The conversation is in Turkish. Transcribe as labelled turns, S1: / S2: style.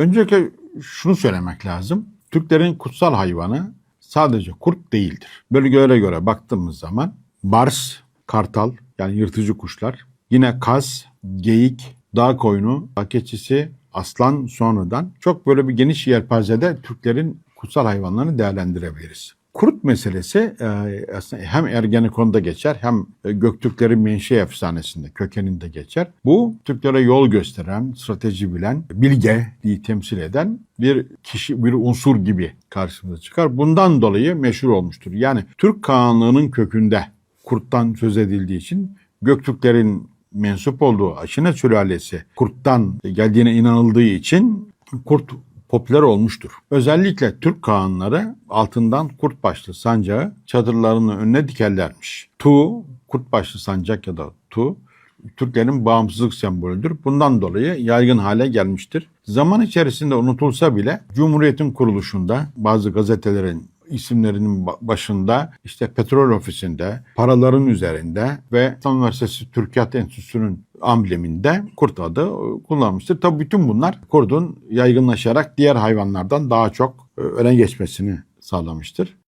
S1: Öncelikle şunu söylemek lazım. Türklerin kutsal hayvanı sadece kurt değildir. Bölgelere göre baktığımız zaman bars, kartal yani yırtıcı kuşlar, yine kaz, geyik, dağ koyunu, keçisi, aslan sonradan çok böyle bir geniş yelpazede Türklerin kutsal hayvanlarını değerlendirebiliriz. Kurt meselesi e, aslında hem Ergenekon'da geçer hem Göktürklerin menşe efsanesinde kökeninde geçer. Bu Türklere yol gösteren, strateji bilen, bilge diye temsil eden bir kişi, bir unsur gibi karşımıza çıkar. Bundan dolayı meşhur olmuştur. Yani Türk Kağanlığı'nın kökünde kurttan söz edildiği için Göktürklerin mensup olduğu Aşine sülalesi kurttan geldiğine inanıldığı için kurt popüler olmuştur. Özellikle Türk kağanları altından kurt başlı sancağı çadırlarının önüne dikerlermiş. Tu, kurt başlı sancak ya da tu, Türklerin bağımsızlık sembolüdür. Bundan dolayı yaygın hale gelmiştir. Zaman içerisinde unutulsa bile Cumhuriyet'in kuruluşunda bazı gazetelerin isimlerinin ba- başında işte petrol ofisinde, paraların üzerinde ve İstanbul Üniversitesi Türkiyat Enstitüsü'nün ambleminde kurt adı e, kullanmıştır. Tabii bütün bunlar kurdun yaygınlaşarak diğer hayvanlardan daha çok e, öne geçmesini sağlamıştır.